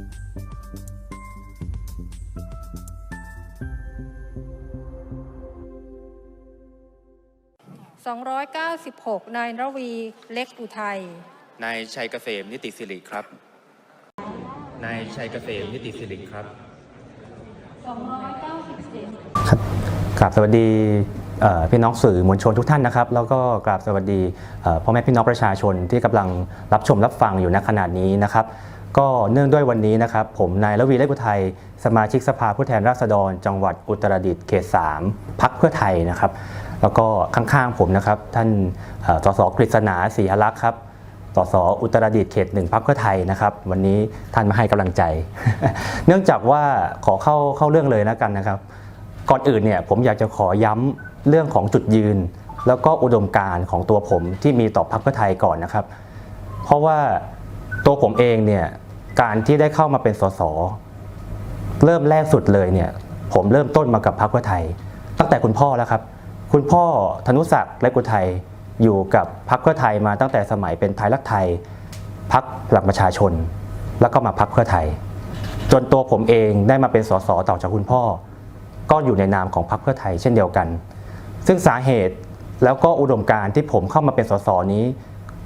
296 นายระวีเล็กอุทัย นายชัยเกษมนิติสิริครับ นายชัยเกษมนิติสิริครับครับกราบสวัสดีเอ่อพี่น้องสื่อมวลชนทุกท่านนะครับ แล้วก็กราบสวัสดีเอ่อพ่อแม่พี่น้องประชาชนที่กำลังรับชมรับฟังอยู่ณขณะนี้นะครับ ก็เนื่องด้วยวันนี้นะครับ ผมนายระวีเล็กอุทัยสมาชิกสภาผู้แทนราษฎร จังหวัดอุตรดิตถ์เขต3พักเพื่อไทยนะครับ แล้วก็ข้างๆผมนะครับ ท่านสสกฤษณาศรีหลักษ์ครับสสอุตรดิตถ์เขตหนึ่งพักเพื่อไทยนะครับ วันนี้ท่านมาให้กำลังใจ เนื่องจากว่าขอเข้าเข้าเรื่องเลยแล้วกันนะครับ ก่อนอื่นเนี่ยผมอยากจะขอย้ำเรื่องของจุดยืน แล้วก็อุดมการณ์ของตัวผมที่มีต่อพรรคเพื่อไทยก่อนนะครับ เพราะว่า ตัวผมเองเนี่ยการที่ได้เข้ามาเป็นสสเริ่มแรกสุดเลยเนี่ยผมเริ่มต้นมากับพรรคเพื่อไทย ตั้งแต่คุณพ่อแล้วครับ คุณพ่อธนุศักดิ์และกุไทยอยู่กับพรรคเพื่อไทยมาตั้งแต่สมัยเป็นไทยรักไทยพรรคหลักประชาชน แล้วก็มาพรรคเพื่อไทย จนตัวผมเองได้มาเป็นสสต่อจากคุณพ่อ ก็อยู่ในนามของพรรคเพื่อไทยเช่นเดียวกัน ซึ่งสาเหตุแล้วก็อุดมการณ์ที่ผมเข้ามาเป็นสสนี้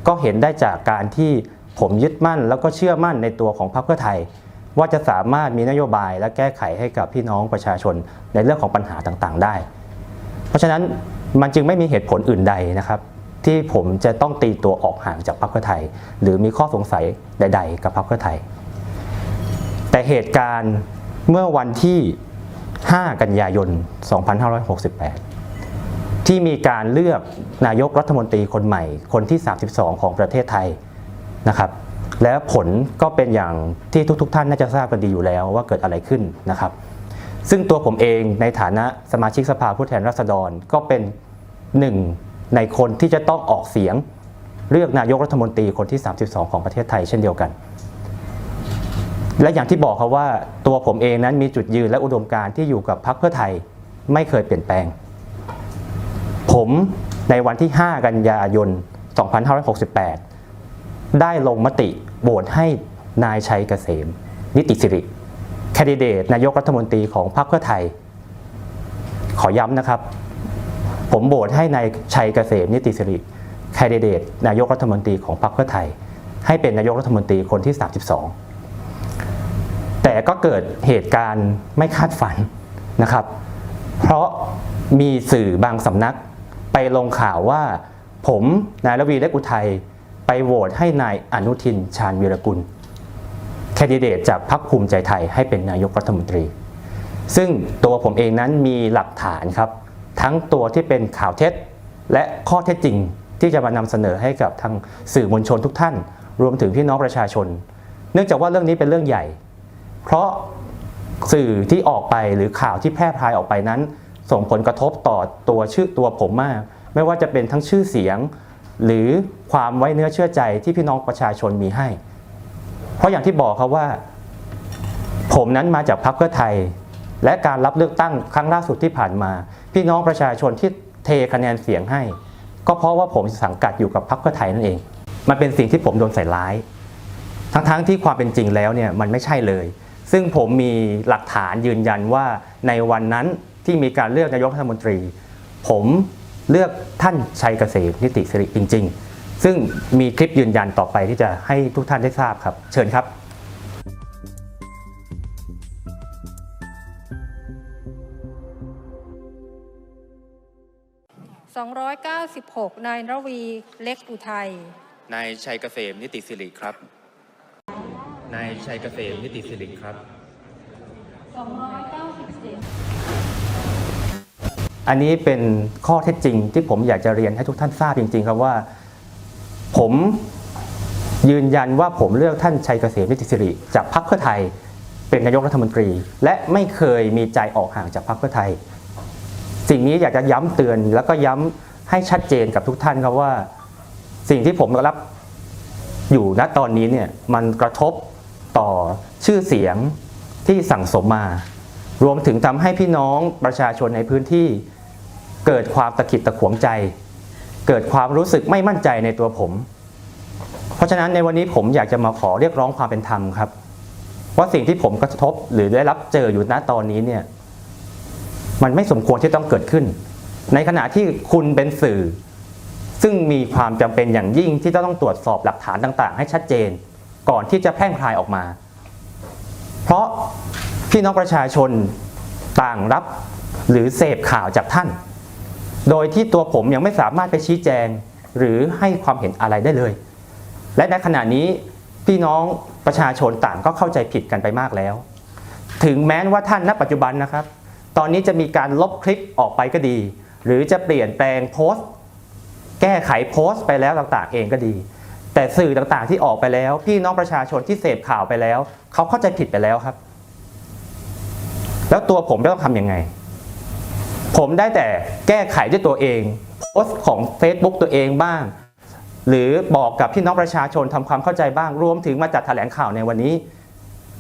ก็เห็นได้จากการที่ ผมยึดมั่นแล้วก็เชื่อมั่นในตัวของพรรคเพื่อไทย ว่าจะสามารถมีนโยบายและแก้ไขให้กับพี่น้องประชาชนในเรื่องของปัญหาต่างๆ ได้ เพราะฉะนั้นมันจึงไม่มีเหตุผลอื่นใดนะครับ ที่ผมจะต้องตีตัวออกห่างจากพรรคเพื่อไทย หรือมีข้อสงสัยใด ๆ กับพรรคเพื่อไทย แต่เหตุการณ์เมื่อวันที่ 5 กันยายน 2568 ที่มีการเลือกนายกรัฐมนตรีคนใหม่ คนที่ 32 ของประเทศไทย นะครับและผลก็เป็นอย่างที่ทุกๆทท่านน่าจะทราบกันดีอยู่แล้วว่าเกิดอะไรขึ้นนะครับ ซึ่งตัวผมเองในฐานะสมาชิกสภาผู้แทนราษฎรก็เป็นหนึ่งในคนที่จะต้องออกเสียงเลือกนายกรัฐมนตรีคนที่ 32 ของประเทศไทยเช่นเดียวกัน และอย่างที่บอกครับว่าตัวผมเองนั้นมีจุดยืนและอุดมการณ์ที่อยู่กับพรรคเพื่อไทยไม่เคยเปลี่ยนแปลง ผมในวันที่ 5 กันยายน 2568 ได้ลงมติโหวตให้นายชัยเกษม นิติสิริแคนดิเดตนายกรัฐมนตรีของพรรคเพื่อไทย ขอย้ำนะครับ ผมโหวตให้นายชัยเกษม นิติสิริแคนดิเดตนายกรัฐมนตรีของพรรคเพื่อไทย ให้เป็นนายกรัฐมนตรีคนที่ 32 แต่ก็เกิดเหตุการณ์ไม่คาดฝันนะครับ เพราะมีสื่อบางสำนักไปลงข่าวว่า ผมนายรวีเล็กอุทัย ไปโหวตให้นายอนุทินชาญวีรกุล แคนดิเดตจากพรรคภูมิใจไทยให้เป็นนายกรัฐมนตรี ซึ่งตัวผมเองนั้นมีหลักฐานครับ ทั้งตัวที่เป็นข่าวเท็จ และข้อเท็จจริงที่จะมานำเสนอให้กับทางสื่อมวลชนทุกท่าน รวมถึงพี่น้องประชาชน เนื่องจากว่าเรื่องนี้เป็นเรื่องใหญ่ เพราะสื่อที่ออกไปหรือข่าวที่แพร่พายออกไปนั้น ส่งผลกระทบต่อตัวชื่อตัวผมมาก ไม่ว่าจะเป็นทั้งชื่อเสียง หรือความไว้เนื้อเชื่อใจที่พี่น้องประชาชนมีให้ เพราะอย่างที่บอกครับว่า ผมนั้นมาจากพรรคเพื่อไทย และการรับเลือกตั้งครั้งล่าสุดที่ผ่านมา พี่น้องประชาชนที่เทคะแนนเสียงให้ ก็เพราะว่าผมสังกัดอยู่กับพรรคเพื่อไทยนั่นเอง มันเป็นสิ่งที่ผมโดนใส่ร้าย ทั้งๆที่ความเป็นจริงแล้วเนี่ยมันไม่ใช่เลย ซึ่งผมมีหลักฐานยืนยันว่าในวันนั้นที่มีการเลือกนายกรัฐมนตรี ผม เลือกท่านชัยเกษมนิติสิริจริง ๆ ซึ่งมีคลิปยืนยันต่อไปที่จะให้ทุกท่านได้ทราบครับ เชิญครับ296 นายระวีเล็กอุทัย นายชัยเกษมนิติสิริครับ นายชัยเกษมนิติสิริครับ อันนี้เป็นข้อเท็จจริงที่ผมอยากจะเรียนให้ทุกท่านทราบจริง ๆ ครับว่า ผมยืนยันว่าผมเลือกท่านชัยเกษมนิติสิริจากพรรคเพื่อไทยเป็นนายกรัฐมนตรี และไม่เคยมีใจออกห่างจากพรรคเพื่อไทย สิ่งนี้อยากจะย้ำเตือนแล้วก็ย้ำให้ชัดเจนกับทุกท่านครับว่า สิ่งที่ผมรับอยู่ณตอนนี้เนี่ยมันกระทบต่อชื่อเสียงที่สั่งสมมา รวมถึงทำให้พี่น้องประชาชนในพื้นที่ เกิดความตะขิดตะขวงใจ เกิดความรู้สึกไม่มั่นใจในตัวผม เพราะฉะนั้นในวันนี้ผมอยากจะมาขอเรียกร้องความเป็นธรรมครับว่าสิ่งที่ผมกระทบหรือได้รับเจออยู่ณตอนนี้เนี่ยมันไม่สมควรที่ต้องเกิดขึ้น ในขณะที่คุณเป็นสื่อ ซึ่งมีความจำเป็นอย่างยิ่งที่จะต้องตรวจสอบหลักฐานต่างๆ ให้ชัดเจน ก่อนที่จะแพร่งพรายออกมา เพราะพี่น้องประชาชนต่างรับหรือเสพข่าวจากท่าน โดยที่ตัวผมยังไม่สามารถไปชี้แจงหรือให้ความเห็นอะไรได้เลย และในขณะนี้พี่น้องประชาชนต่างก็เข้าใจผิดกันไปมากแล้ว ถึงแม้ว่าท่านณปัจจุบันนะครับ ตอนนี้จะมีการลบคลิปออกไปก็ดี หรือจะเปลี่ยนแปลงโพสต์ แก้ไขโพสต์ไปแล้วต่างๆ เองก็ดี แต่สื่อต่างๆที่ออกไปแล้ว พี่น้องประชาชนที่เสพข่าวไปแล้ว เขาเข้าใจผิดไปแล้วครับ แล้วตัวผมจะต้องทำยังไง ผมได้แต่แก้ไขด้วยตัวเองโพสต์ของ Facebook ตัวเองบ้าง หรือบอกกับพี่น้องประชาชนทำความเข้าใจบ้างรวมถึงมาจัดแถลงข่าวในวันนี้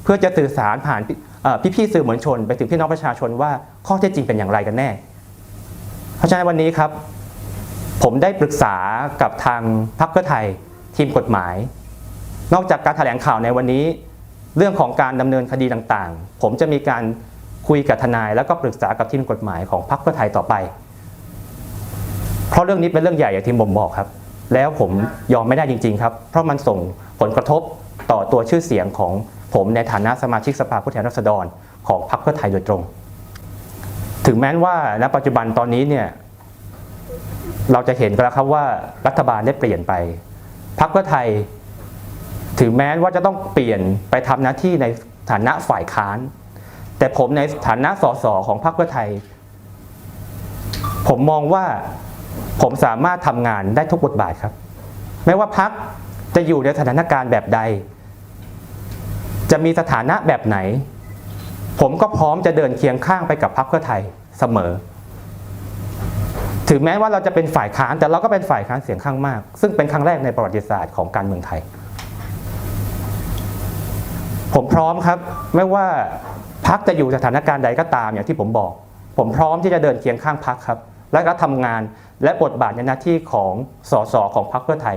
เพื่อจะสื่อสารผ่านพี่พี่ๆสื่อมวลชน ไปถึงพี่น้องประชาชนว่าข้อเท็จจริงเป็นอย่างไรกันแน่ เพราะฉะนั้นวันนี้ครับ ผมได้ปรึกษากับทางพรรคเพื่อไทยทีมกฎหมาย นอกจากการแถลงข่าวในวันนี้ เรื่องของการดำเนินคดีต่างๆ ผมจะมีการ คุยกับทนายแล้วก็ปรึกษากับทีมกฎหมายของพรรคเพื่อไทยต่อไป เพราะเรื่องนี้เป็นเรื่องใหญ่อย่างที่ผมบอกครับ แล้วผมยอมไม่ได้จริง ๆ ครับ เพราะมันส่งผลกระทบต่อตัวชื่อเสียงของผมในฐานะสมาชิกสภาผู้แทนราษฎรของพรรคเพื่อไทยโดยตรง ถึงแม้ว่าณปัจจุบันตอนนี้เนี่ยเราจะเห็นกันแล้วครับว่ารัฐบาลได้เปลี่ยนไปพรรคเพื่อไทยถึงแม้ว่าจะต้องเปลี่ยนไปทำหน้าที่ในฐานะฝ่ายค้าน แต่ผมในฐานะสสของพรรคเพื่อไทย ผมมองว่าผมสามารถทำงานได้ทุกบทบาทครับ ไม่ว่าพรรคจะอยู่ในสถานการณ์แบบใด จะมีสถานะแบบไหน ผมก็พร้อมจะเดินเคียงข้างไปกับพรรคเพื่อไทยเสมอ ถึงแม้ว่าเราจะเป็นฝ่ายค้านแต่เราก็เป็นฝ่ายค้านเสียงข้างมาก ซึ่งเป็นครั้งแรกในประวัติศาสตร์ของการเมืองไทย ผมพร้อมครับ ไม่ว่าพักจะอยู่สถานการณ์ใดก็ตามอย่างที่ผมบอก ผมพร้อมที่จะเดินเคียงข้างพักครับ และก็ทำงานและบทบาทในหน้าที่ของสสของพรรคเพื่อไทย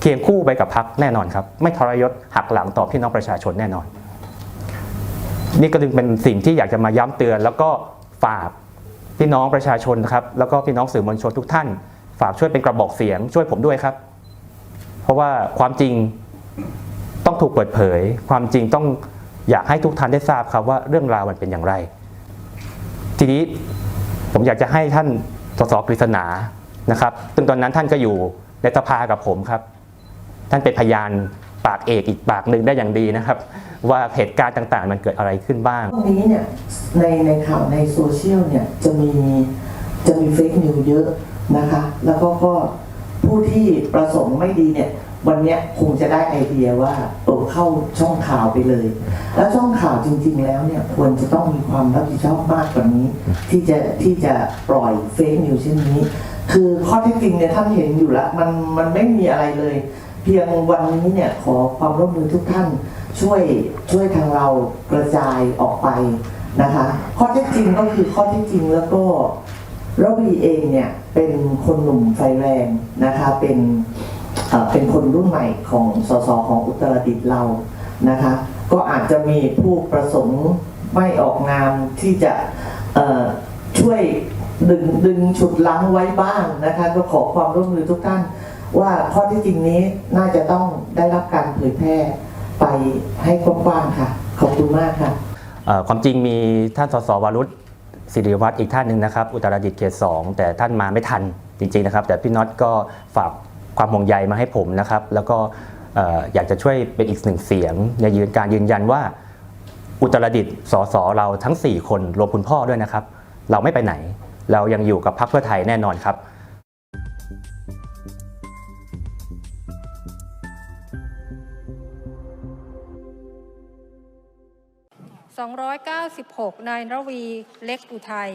เคียงคู่ไปกับพักแน่นอนครับ ไม่ทรยศหักหลังต่อพี่น้องประชาชนแน่นอน นี่ก็จึงเป็นสิ่งที่อยากจะมาย้ำเตือน แล้วก็ฝากพี่น้องประชาชนนะครับ แล้วก็พี่น้องสื่อมวลชนทุกท่าน ฝากช่วยเป็นกระบอกเสียงช่วยผมด้วยครับ เพราะว่าความจริง ต้องถูกเปิดเผย ความจริงต้องอยากให้ทุกท่านได้ทราบครับว่าเรื่องราวมันเป็นอย่างไร ทีนี้ผมอยากจะให้ท่านสสกฤษณานะครับซึ่งตอนนั้นท่านก็อยู่ในสภากับผมครับ ท่านเป็นพยานปากเอกอีกปากหนึ่งได้อย่างดีนะครับ ว่าเหตุการณ์ต่างๆ มันเกิดอะไรขึ้นบ้างตรงนี้เนี่ยในในข่าวในโซเชียลเนี่ยจะมีจะมีเฟกนิวเยอะนะคะ แล้วก็ก็ ผู้ที่ประสงค์ไม่ดีเนี่ยวันนี้คงจะได้ไอเดียว่าเออเข้าช่องข่าวไปเลย แล้วช่องข่าวจริง ๆ แล้วเนี่ยควรจะต้องมีความรับผิดชอบมากกว่านี้ ที่จะที่จะปล่อยเฟกนิวเช่นนี้ คือข้อเท็จจริงเนี่ยท่านเห็นอยู่แล้วมันมันไม่มีอะไรเลย เพียงวันนี้เนี่ยขอความร่วมมือทุกท่านช่วยช่วยทางเรากระจายออกไปนะคะ ข้อเท็จจริงก็คือข้อเท็จจริงแล้วก็ ระวีเองเนี่ยเป็นคนหนุ่มไฟแรงนะคะเป็นเป็นคนรุ่นใหม่ของสสของอุตรดิตถ์เรานะคะ ก็อาจจะมีผู้ประสงค์ไม่ออกนามที่จะช่วยดึงดึงฉุดล้างไว้บ้างนะคะ ก็ขอความร่วมมือทุกท่าน ว่าข้อที่จริงนี้น่าจะต้องได้รับการเผยแพร่ไปให้กว้างๆค่ะ ขอบคุณมากค่ะความจริงมีท่านสสวรุษ สิริวัตรอีกท่านหนึ่งนะครับ อุตรดิตถ์เขตสองแต่ท่านมาไม่ทันจริงๆนะครับ แต่พี่น็อตก็ฝากความห่วงใยมาให้ผมนะครับ แล้วก็เอ่ออยากจะช่วยเป็นอีกหนึ่งเสียงในยืนการยืนยันว่า อุตรดิตถ์สสเราทั้ง 4 คนรวมคุณพ่อด้วยนะครับ เราไม่ไปไหน เรายังอยู่กับพรรคเพื่อไทยแน่นอนครับ 296 นายระวีเล็กอุทัย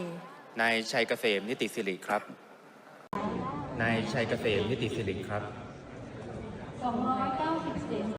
นายชัยเกษมนิติสิริครับ นายชัยเกษมนิติสิริครับ297